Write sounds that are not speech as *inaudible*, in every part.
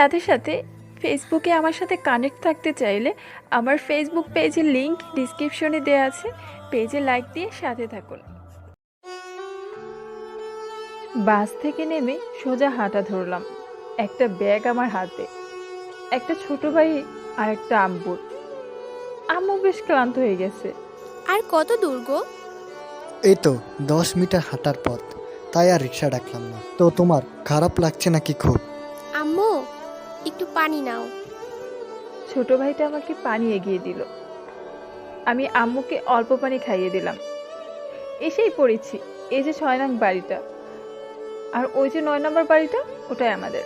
সাথে সাথে ফেসবুকে আমার সাথে কানেক্ট থাকতে চাইলে আমার ফেসবুক পেজের লিংক ডিসক্রিপশনে দেওয়া আছে। পেজে লাইক দিয়ে সাথে থাকুন। বাস থেকে নেমে সোজা হাঁটা ধরলাম। একটা ব্যাগ আমার হাতে একটা ছোট ভাই আর একটা আম্বুর আম্মু বেশ ক্লান্ত হয়ে গেছে। আর কত দূর গো? এই তো দশ মিটার হাঁটার পথ। তাই আর রিক্সা ডাকলাম না। তো তোমার খারাপ লাগছে নাকি খুব? পানি নাও। ছোট ভাইটা আমাকে পানি এগিয়ে দিল। আমি আম্মুকে অল্প পানি খাইয়ে দিলাম। এসেই পড়েছি এই যে ছয় নং বাড়িটা। আর ওই যে নয় নম্বর বাড়িটা, ওটাই আমাদের।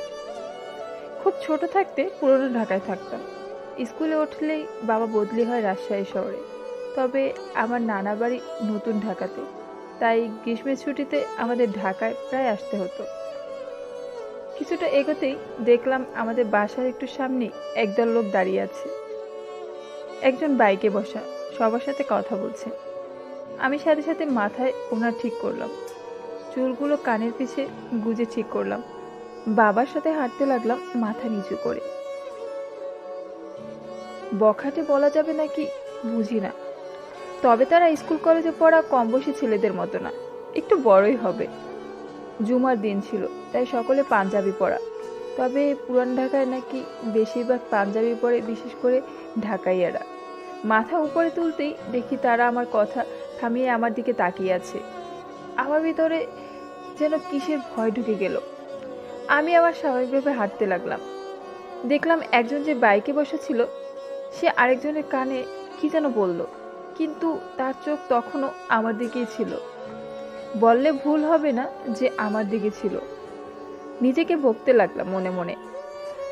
খুব ছোট থাকতে পুরনো ঢাকায় থাকতাম। স্কুলে উঠলেই বাবা বদলি হয় রাজশাহী শহরে। তবে আমার নানা বাড়ি নতুন ঢাকাতে। তাই গ্রীষ্মের ছুটিতে আমাদের ঢাকায় প্রায় আসতে হতো। কিছুটা এগোতেই দেখলাম আমাদের বাসার একটু সামনে একদল লোক দাঁড়িয়ে আছে। একজন বাইকে বসা, সবার সাথে কথা বলছে। আমি সাথে সাথে মাথায় ওনার ঠিক করলাম। চুলগুলো কানের পিছে গুজে ঠিক করলাম। বাবার সাথে হাঁটতে লাগলাম মাথা নিচু করে। বখাটে বলা যাবে নাকি বুঝি না। তবে তারা স্কুল কলেজে পড়া কম বয়সী ছেলেদের মতো না। একটু বড়ই হবে। জুমার দিন ছিল, তাই সকলে পাঞ্জাবি পরা। তবে পুরান ঢাকায় নাকি বেশিরভাগ পাঞ্জাবি পরে, বিশেষ করে ঢাকাইয়ারা। মাথা উপরে তুলতেই দেখি তারা আমার কথা থামিয়ে আমার দিকে তাকিয়ে আছে। আমার ভিতরে যেন কিসের ভয় ঢুকে গেল। আমি আবার স্বাভাবিকভাবে হাঁটতে লাগলাম। দেখলাম একজন যে বাইকে বসেছিল সে আরেকজনের কানে কি যেন বলল, কিন্তু তার চোখ তখনও আমার দিকেই ছিল। বললে ভুল হবে না যে আমার দিকে ছিল। নিজেকে বকতে লাগলাম মনে মনে।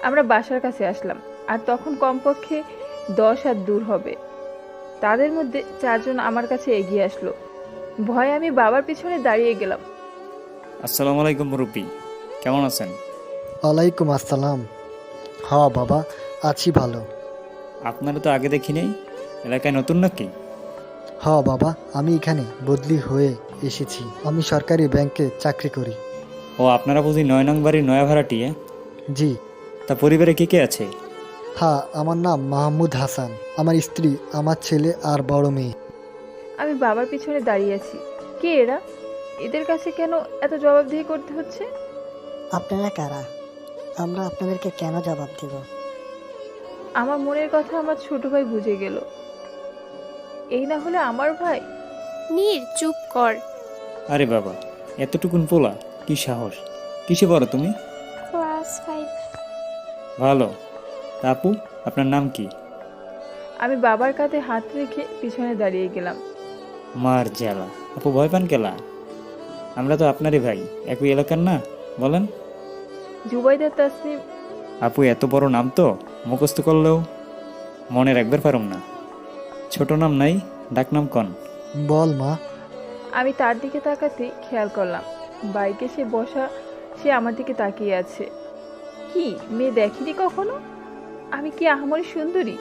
আমরা বাসার কাছে আসলাম আর তখন কমপক্ষে দশ হাত দূর হবে। তাদের মধ্যে চারজন আমার কাছে এগিয়ে আসলো। ভয়ে আমি বাবার পিছনে দাঁড়িয়ে গেলাম। আসসালামু আলাইকুম মুরব্বী কেমন আছেন? ওয়ালাইকুম আসসালাম। হ বাবা আছি ভালো। আপনারা তো আগে দেখি নেই এলাকায় নতুন নাকি? হ বাবা আমি এখানে বদলি হয়ে। এসেছি। আমি সরকারি ব্যাংকে চাকরি করি। ও আপনারা বুঝি নয় নং বাড়ির নয়া ভাড়াটিয়ে জি। তা পরিবারে কে কে আছে? হ্যাঁ আমার নাম মাহমুদ হাসান। আমার স্ত্রী আমার ছেলে আর বড় মেয়ে। আমি বাবার পিছনে দাঁড়িয়ে আছি। কে এরা? এদের কাছে কেন এত জবাবদিহি করতে হচ্ছে? আপনারা কারা? আমরা আপনাদেরকে কেন জবাব দেব? আমার মনের কথা আমার ছোট ভাই বুঝে গেল। এই না হলে আমার ভাই? নীর চুপ কর। আরে বাবা এতটুকুন পোলা কি সাহস। কিসে পড়ো তুমি? Class five. ভালো। তা আপু আপনার নাম কি? আমি বাবার কাঁধে হাত রেখে পিছনে দাঁড়িয়ে গেলাম। মার জ্বালা। আপু ভয় পান কেলা? আমরা তো আপনারই ভাই একই এলাকার না? বলেন। জুবাইদা তাসনিম। আপু এত বড় নাম তো মুখস্থ করলেও মনে রাখবার পারুম না। ছোট নাম নাই ডাকনাম কন? বল মা। আমি তার দিকে তাকাতে খেয়াল করলাম। বাইকে সে বসা সে আমার দিকে তাকিয়ে আছে। কি মেয়ে দেখিনি কখনো? আমি কি আহামরি সুন্দরী?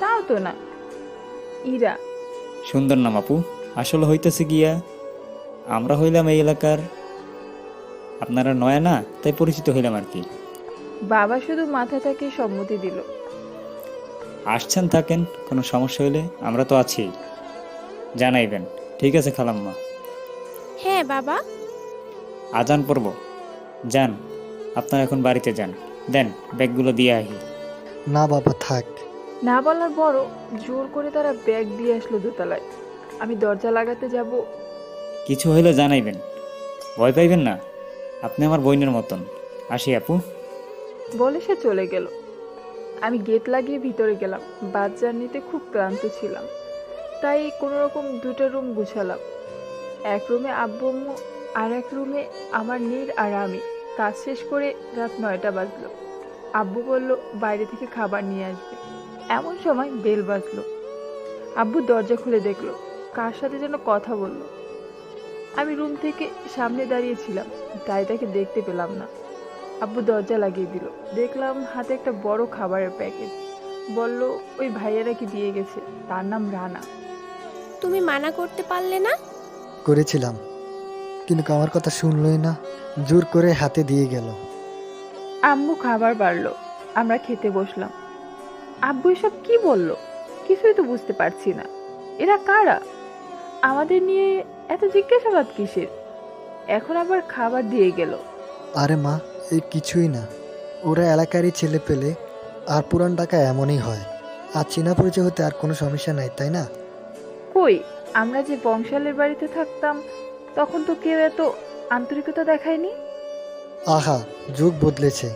তাও তো না। ইরা। সুন্দর নাম আপু আসলে হইতেছে গিয়া আমরা হইলাম এই এলাকার আপনারা নয়া না তাই পরিচিত হইলাম আর কি। বাবা শুধু মাথাটাকে সম্মতি দিল। আসছেন থাকেন কোনো সমস্যা হইলে আমরা তো আছি। জানাইবেন। ঠিক আছে খালাম্মা। হ্যাঁ বাবা। আজান পড়ব। যান আপনারা এখন বাড়িতে যান। দেন ব্যাগগুলো দিয়ে আহি না বাবা থাক। না বলার বড় জোর করে তারা ব্যাগ দিয়ে আসলো দোতলায়। আমি দরজা লাগাতে যাব। কিছু হইলে জানাইবেন। ভয় পাইবেন না। আপনি আমার বইনের মতন। আসি আপু। বলে সে চলে গেল। আমি গেট লাগিয়ে ভিতরে গেলাম। বাস জার্নিতে খুব ক্লান্ত ছিলাম। তাই কোনো রকম দুটো রুম গুছালাম। এক রুমে আব্বু আম্মু আর এক রুমে আমার নীর আর আমি। কাজ শেষ করে রাত নয়টা বাজলো। আব্বু বলল, বাইরে থেকে খাবার নিয়ে আসবে। এমন সময় বেল বাজলো। আব্বু দরজা খুলে দেখল, কার সাথে যেন কথা বলল। আমি রুম থেকে সামনে দাঁড়িয়েছিলাম তাই তাকে দেখতে পেলাম না। আব্বু দরজা লাগিয়ে দিল। দেখলাম হাতে একটা বড় খাবারের প্যাকেট। বলল, ওই ভাইয়েরা কি দিয়ে গেছে? তার নাম রানা। তুমি মানা করতে পারলে না? করেছিলাম। কিন্তু আমার কথা শুনলই না জোর করে হাতে দিয়ে গেল। আম্মু খাবার বাড়লো আমরা খেতে বসলাম। আব্বু এসব কি বলল? কিছুই তো বুঝতে পারছি না। এরা কারা? আমাদের নিয়ে এত জিজ্ঞাসাবাদ কিসের? এখন আবার খাবার দিয়ে গেল। আরে মা এই কিছুই না। ওরা এলাকারই ছেলে পেলে আর পুরান ঢাকা এমনই হয়। আর চেনা পরিচয় হতে আর কোনো সমস্যা নাই তাই না? কই? আমরা যে বংশালের বাড়িতে থাকতাম তখন তো কেউ এত আন্তরিকতা দেখায়নি? আহা যুগ বদলেছে।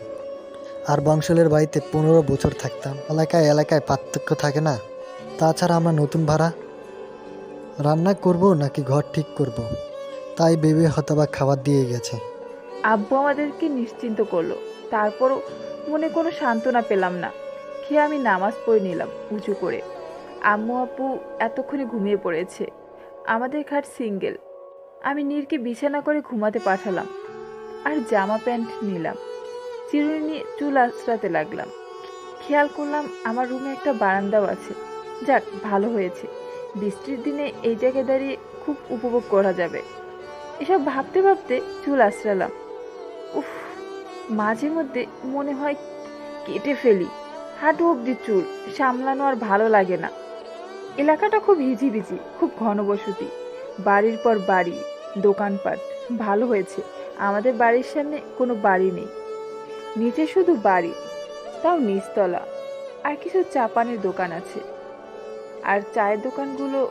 আর বংশলের বাড়িতে পনেরো বছর থাকতাম। এলাকায় এলাকায় পার্থক্য থাকে না। তাছাড়া আমরা নতুন ভাড়া। রান্না করব নাকি ঘর ঠিক করব। তাই ভেবে হতবা খাবার দিয়ে গেছে। আব্বু আমাদেরকে নিশ্চিন্ত করল। তারপরও মনে কোনো সান্ত্বনা পেলাম না। খেয়ে আমি নামাজ পড়ে নিলাম উঁচু করে। আম্মু আপু এতক্ষণে ঘুমিয়ে পড়েছে। আমাদের খাট সিঙ্গেল। আমি নীরকে বিছানা করে ঘুমাতে পাঠালাম আর জামা প্যান্ট নিলাম। চিরুনি চুল আঁচড়াতে লাগলাম। খেয়াল করলাম আমার রুমে একটা বারান্দাও আছে। যাক, ভালো হয়েছে। বৃষ্টির দিনে এই জায়গায় দাঁড়িয়ে খুব উপভোগ করা যাবে। এসব ভাবতে ভাবতে চুল আঁচড়ালাম। উফ, মাঝে মধ্যে মনে হয় কেটে ফেলি। হাঁটু অব্দি চুল, সামলানো আর ভালো লাগে না। এলাকাটা খুব হিজিবিজি খুব ঘনবসতি। বাড়ির পর বাড়ি, দোকানপাট, ভালো হয়েছে। আমাদের বাড়ির সামনে কোনো বাড়ি নেই। নিচে শুধু বাড়ি, তাও নিচতলা। আর কিছু চা পানের দোকান আছে। আর চায়ের দোকানগুলো,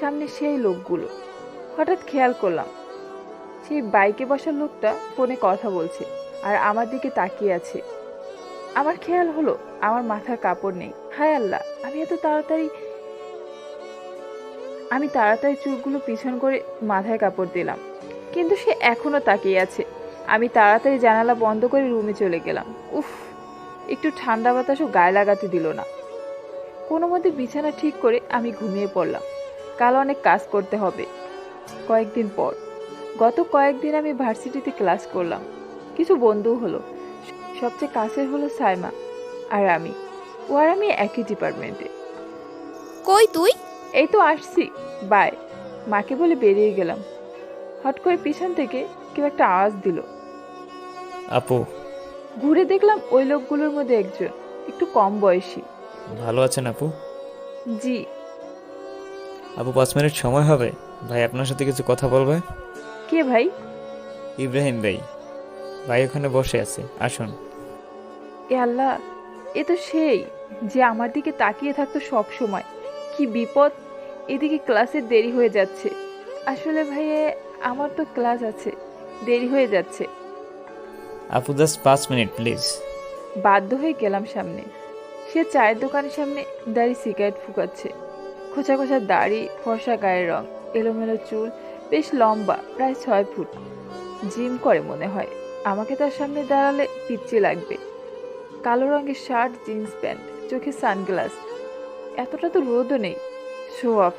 সামনে সেই লোকগুলো। হঠাৎ খেয়াল করলাম, সেই বাইকে বসার লোকটা ফোনে কথা বলছে আর আমার দিকে তাকিয়ে আছে। আমার খেয়াল হলো, আমার মাথার কাপড় নেই। হায় আল্লাহ, আমি এত তাড়াতাড়ি আমি তাড়াতাড়ি চুলগুলো পিছন করে মাথায় কাপড় দিলাম। কিন্তু সে এখনও তাকিয়ে আছে। আমি তাড়াতাড়ি জানালা বন্ধ করে রুমে চলে গেলাম। উফ, একটু ঠান্ডা বাতাসও গায়ে লাগাতে দিল না। কোনো মতে বিছানা ঠিক করে আমি ঘুমিয়ে পড়লাম। কাল অনেক কাজ করতে হবে। কয়েকদিন পর। গত কয়েকদিন আমি ভার্সিটিতে ক্লাস করলাম। কিছু বন্ধু হলো। সবচেয়ে কাছের হলো সাইমা আর আমি। ও আর আমি একই ডিপার্টমেন্টে। কই তুই? এই তো আসছি বাই। মাকে বলে বেরিয়ে গেলাম। হট করে পিছন থেকে কেউ একটা আওয়াজ দিল। আপু। ঘুরে দেখলাম ওই লোকগুলোর মধ্যে একজন একটু কম বয়সী। ভালো আছেন আপু? জি। আপু পাঁচ মিনিট সময় হবে। ভাই আপনার সাথে কিছু কথা বলবে? কে ভাই? ইব্রাহিম ভাই। ভাই ওখানে বসে আছে আসুন। এ আল্লাহ এ তো সেই যে আমার দিকে তাকিয়ে থাকতো সব সময়। কি বিপদ? এদিকে ক্লাসের দেরি হয়ে যাচ্ছে। আসলে ভাইয়ে আমার তো ক্লাস আছে। দেরি হয়ে যাচ্ছে। আপু জাস্ট পাঁচ মিনিট প্লিজ বাধ্য হয়ে গেলাম সামনে। সে চায়ের দোকানের সামনে দাঁড়িয়ে সিগারেট ফুকাচ্ছে। খোঁচা খোঁচা দাড়ি ফর্সা গায়ের রং এলোমেলো চুল বেশ লম্বা প্রায় ছয় ফুট। জিম করে মনে হয়। আমাকে তার সামনে দাঁড়ালে পিচ্ছি লাগবে। কালো রঙের শার্ট জিন্স প্যান্ট চোখে সানগ্লাস এতটা তো রোদও নেই। শো অফ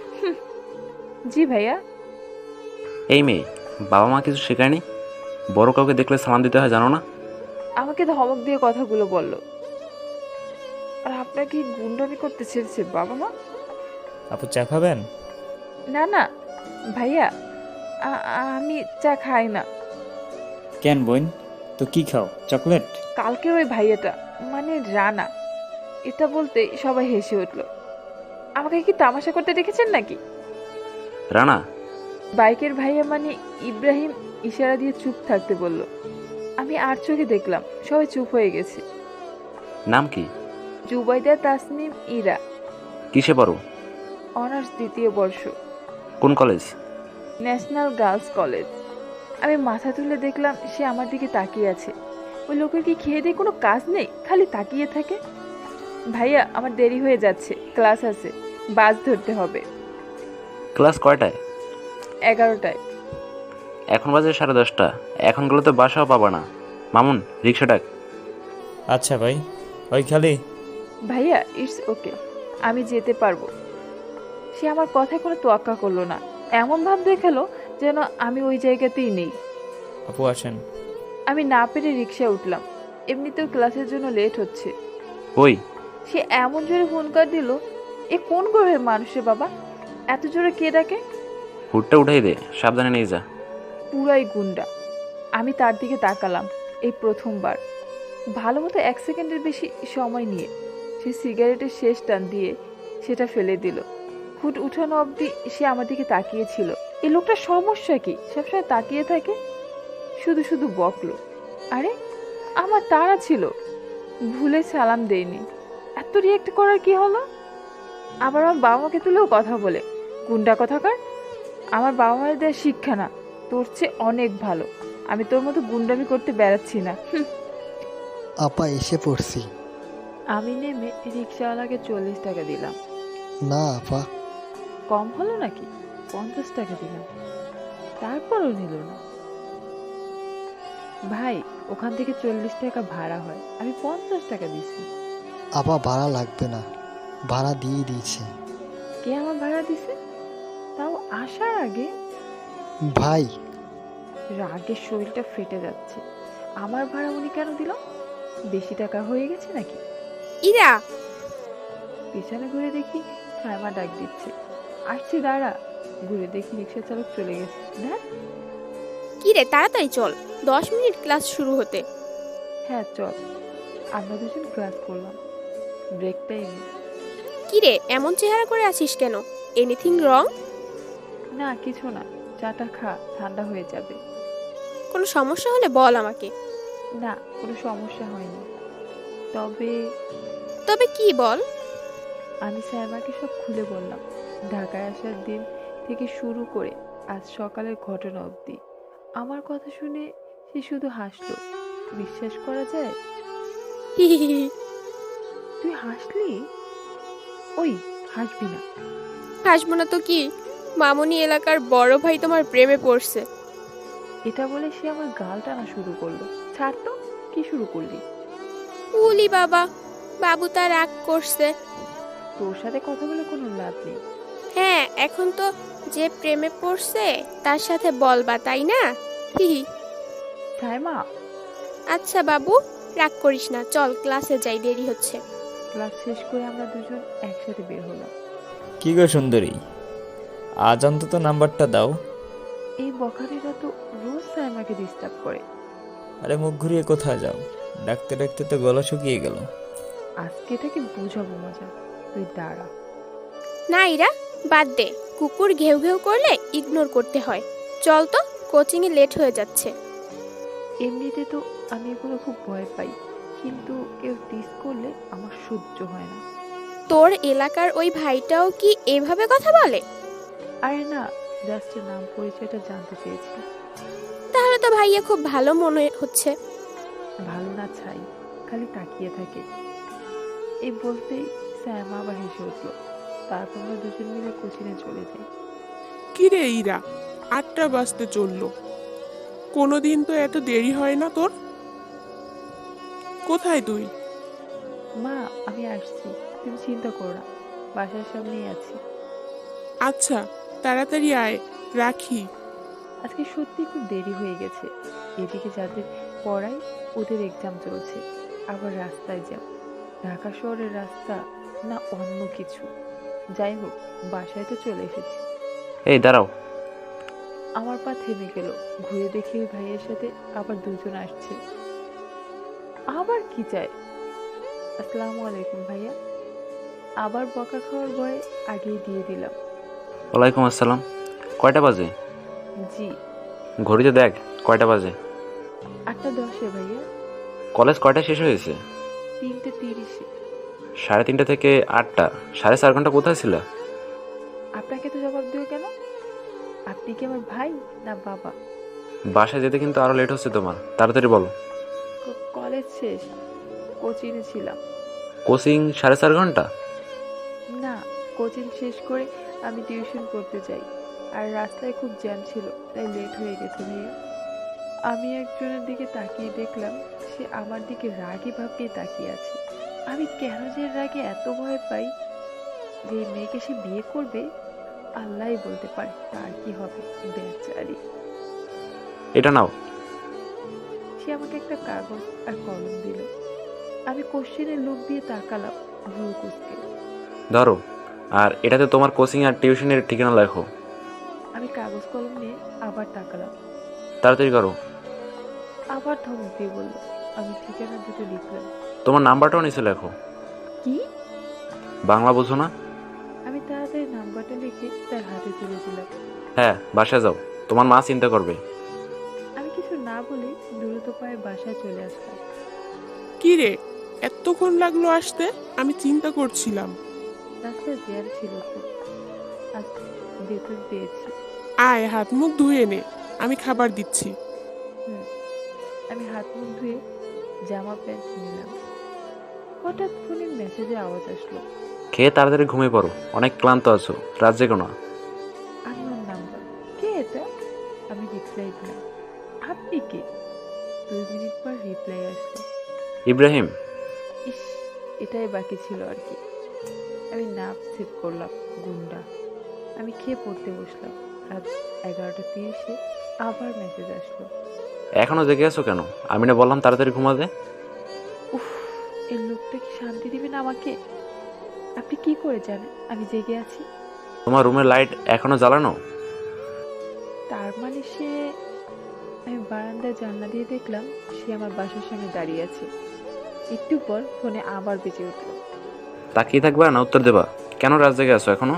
জি ভাইয়া। এই মেয়ে বাবা মা কিছু শেখায়নি? বড় কাউকে দেখলে সালাম দিতে হয় জানো না? আমাকে ধমক দিয়ে কথাগুলো বলল। আর আপনার কি গুন্ডামি করতে ছেড়েছে বাবা মা? আপু চা খাবেন? না না। ভাইয়া আ- আমি চা খাই না। কেন বোন? তো কি খাও? চকলেট? কালকের ওই ভাইয়াটা মানে রানা। এটা বলতে সবাই হেসে উঠল। আমাকে কি তামাশা করতে দেখেছেন নাকি? রানা। বাইকের ভাইয়া মানে ইব্রাহিম ইশারা দিয়ে চুপ থাকতে বলল। আমি আর চোখে দেখলাম সবাই চুপ হয়ে গেছে। নাম কি? জুবাইদা তাসনিম ইরা। কিসে পড়ো? অনার্স দ্বিতীয় বর্ষ। কোন কলেজ? National girls college. আমি মাথা তুলে দেখলাম সে আমার দিকে তাকিয়ে আছে। ওই লোকের কি খেয়ে দিয়ে কোনো কাজ নেই? খালি তাকিয়ে থাকে। ভাইয়া আমার দেরি হয়ে যাচ্ছে। ক্লাস আছে। বাস ধরতে হবে। ক্লাস কয়টায়? এগারোটায়। এখন বাজে সাড়ে দশটা। এখন গেলে তো বাসাও পাবা না। মামুন রিক্সা ডাক। আচ্ছা ভাই। ওই খালি। ভাইয়া ইটস ওকে। আমি যেতে পারব। সে আমার কথায় কোনো তোয়াক্কা করল না। এমন ভাব দেখাল যেন আমি ওই জায়গাতেই নেই। আপু আসেন। আমি না পেরে রিক্সায় উঠলাম। এমনিতেও ক্লাসের জন্য লেট হচ্ছে। ওই সে এমন জোরে ফোন কর দিল এ কোন গ্রহের মানুষে বাবা? এত জোরে কে ডাকে? হুটটা উঠাই দে সাবধানে নিয়ে যা। পুরাই গুন্ডা। আমি তার দিকে তাকালাম এই প্রথমবার। ভালো মতো এক সেকেন্ডের বেশি সময় নিয়ে সে সিগারেটের শেষ টান দিয়ে সেটা ফেলে দিল। হুট উঠানো অবধি সে আমার দিকে তাকিয়েছিল। এই লোকটার সমস্যা কি? সবসময় তাকিয়ে থাকে? শুধু শুধু বকলো আরে আমার তারা ছিল। ভুলে সালাম দেয়নি এত রিয়েক্ট করার কি হলো? আবার আমার বাবা মাকে তুলেও কথা বলে। গুন্ডা কথাকার? আমার বাবা মায়ের দেওয়া শিক্ষা না তোর চেয়ে অনেক ভালো। আমি তোর মতো গুন্ডামি করতে বেড়াচ্ছি না। আপা এসে পড়ছি। আমি নেমে রিক্সাওয়ালাকে চল্লিশ টাকা দিলাম। না আপা। কম হলো নাকি? পঞ্চাশ টাকা দিলাম। তারপরও নিল না। ভাই ওখান থেকে চল্লিশ টাকা ভাড়া হয়। আমি পঞ্চাশ টাকা দিছি। আপা ভাড়া লাগবে না। ভাড়া দিয়ে দিয়েছে। কে আমার ভাড়া দিছে? তাও আসার আগে? ভাই। রাগে শরীরটা ফেটে যাচ্ছে। আমার ভাড়া উনি কেন দিল? বেশি টাকা হয়ে গেছে নাকি? ইরা! পিছনে ঘুরে দেখি সায়মা ডাক দিচ্ছে। আসছি দাঁড়া। ঘুরে দেখি রিক্সা চালক চলে গেছে। দেখ কি রে তাড়াতাড়ি চল। দশ মিনিট ক্লাস শুরু হতে। হ্যাঁ চল। আমরা দুজন ক্লাস করলাম। ব্রেক টাইমে কি রে এমন চেহারা করে আছিস কেন? এনিথিং রং না কিছু না। চাটা খা ঠান্ডা হয়ে যাবে। কোনো সমস্যা হলে বল আমাকে। না কোনো সমস্যা হয়নি। তবে তবে কি বল? আমি সায়মাকে সব খুলে বললাম। ঢাকায় আসার দিন থেকে শুরু করে আজ সকালের ঘটনা অবধি। আমার কথা শুনে সে শুধু হাসলো। বিশ্বাস করা যায়? *laughs* তুই হাসলি? ওই হাসবি না। হাসবো না তো কি? মামুনি এলাকার বড় ভাই তোমার প্রেমে পড়ছে। এটা বলে সে আমার গাল টানা শুরু করল। ছাড় তো কি শুরু করলি? উলি বাবা বাবু তার রাগ করছে। তোর সাথে কথা বলে কোনো লাভ নেই। হ্যাঁ এখন তো যে প্রেমে পড়ছে তার সাথে বলবা তাই না? হি। সায়মা আচ্ছা বাবু রাগ করিস না চল ক্লাসে যাই দেরি হচ্ছে। ক্লাস শেষ করে আমরা দুজন একসাথে বের হলাম। কি গো সুন্দরী? আজ অন্তত নাম্বারটা দাও। এই বখারিরা তো রোজ তাই আমাকে ডিস্টার্ব করে। আরে মুখ ঘুরিয়ে কোথায় যাও? ডাকতে ডাকতে তো গলা শুকিয়ে গেল। আজকে এটাকে বুঝাবো মজা। তুই দাঁড়া। না ইরা বাদ দে। কুকুর ঘেউ ঘেউ করলে ইগনোর করতে হয়। চল তো কোচিংয়ে লেট হয়ে যাচ্ছে। এমনিতে তো আমি এগুলো খুব ভয় পাই। কিন্তু কেউ টিস করলে আমার সহ্য হয় না। তোর এলাকার ওই ভাইটাও কি এভাবে কথা বলে? আরে না জাস্ট নাম পরিচয়টা জানতে চেয়েছিলাম। তাহলে তো ভাইয়া খুব ভালো মনে হচ্ছে। ভালো না ছাই খালি তাকিয়ে থাকে। এই বলতেই স্যাম আবার হেসে উঠল তারপর আমরা দুজন মিলে কোচিনে চলে যাই। কিরে ইরা আটটা বাজতে চলল। কোনোদিন তো এত দেরি হয় না তোর? কোথায় তুই? মা আমি আসছি। তুমি চিন্তা করো না বাসার সামনেই আছি। আচ্ছা তাড়াতাড়ি আয় রাখি। আজকে সত্যি খুব দেরি হয়ে গেছে। এদিকে যাদের পড়াই ওদের এক্সাম চলছে আবার রাস্তায় যাও ঢাকা শহরের রাস্তা না অন্য কিছু। যাই হোক বাসায় তো চলে এসেছি। এই দাঁড়াও। আমার পা থেমে গেল। ঘুরে দেখি ওই ভাইয়ের সাথে আবার দুজন আসছে। আবার কি চাই? আসসালামু আলাইকুম ভাইয়া। আবার বকা খাওয়ার ভয়ে আগেই দিয়ে দিলাম। ওয়ালাইকুম আসসালাম। কয়টা বাজে? জি। ঘড়িতে দেখ কয়টা বাজে? আটটা দশে ভাইয়া। কলেজ কয়টা শেষ হয়েছে? তিনটে তিরিশে। সাড়ে তিনটা থেকে আটটা। সাড়ে চার ঘণ্টা কোথায় ছিল? আপনাকে তো জবাব দিও কেন? আপনি কি আমার ভাই না বাবা? বাসায় যেতে কিন্তু আরও লেট হচ্ছে তোমার। তাড়াতাড়ি বলো। কলেজ শেষ কোচিং ছিলাম। কোচিং সাড়ে চার ঘণ্টা? না কোচিং শেষ করে আমি টিউশন করতে যাই। আর রাস্তায় খুব জ্যাম ছিল তাই লেট হয়ে গেছে ভাইয়া আমি একজনের দিকে তাকিয়ে দেখলাম সে আমার দিকে রাগী ভাব নিয়ে তাকিয়ে আছে। আমি কেন যে রাগে এত ভয় পাই? যে মেয়েকে সে বিয়ে করবে? আল্লাহই বলতে পারে তার কি হবে? বেচারি। এটা নাও। সে আমাকে একটা কাগজ আর কলম দিল। আমি কোশ্চেনের লুক দিয়ে তাকালাম ভুল কুচকে ধরো আর এটাতে তোমার কোচিং আর টিউশনের ঠিকানা লেখো। আমি কাগজ কলম নিয়ে আবার তাকালাম। তাড়াতাড়ি করো। আবার ধমক দিয়ে বলল আমি ঠিকানা দুটো লিখলাম। তোমার নাম্বারটাও নিচে লেখো। কি? বাংলা বোঝো না? আমি তাড়াতাড়ি নাম্বারটা লিখে তার হাতে তুলে দিলাম। হ্যাঁ বাসায় যাও। তোমার মা চিন্তা করবে। বলে দ্রুত পায়ে বাসায় চলে আসলাম। কি রে? এতক্ষণ লাগল আসতে? আমি চিন্তা করছিলাম। রাস্তায় ছিল তো। আজ পেয়েছি আয় হাত মুখ ধুয়ে নে। আমি খাবার দিচ্ছি। হুম। আমি হাত মুখ ধুয়ে জামা প্যান্ট নিলাম। হঠাৎ ফোনে মেসেজে আওয়াজ আসলো। খেয়ে তাড়াতাড়ি ঘুমিয়ে পড়ো। অনেক ক্লান্ত আছো। রাত জেগো না আননোন নাম্বার। কে এটা? আমি রিপ্লাই দিলাম। আপনি কে? দুই মিনিট পর রিপ্লাই আসলো ইব্রাহিম। ইস এটাই বাকি ছিল আর কি। আমি নাম সেভ করলাম গুন্ডা। আমি খেয়ে পড়তে বসলাম। রাত এগারোটা তিরিশে আবার মেসেজ আসলো। এখনও জেগে আছো কেন? আমি না বললাম তাড়াতাড়ি ঘুমাতে। উফ এই লোকটা কি শান্তি দিবেন আমাকে? আপনি কি করে জানেন? আমি জেগে আছি। তোমার রুমের লাইট এখনও জ্বালানো? তার মানে সে আমি বারান্দায় জানলা দিয়ে দেখলাম সে আমার বাসার সামনে দাঁড়িয়ে আছে। একটু পর ফোনে আবার বেজে উঠল। তাকিয়ে থাকবা না, উত্তর দেবা। কেন রাজ জেগে আছো এখনও?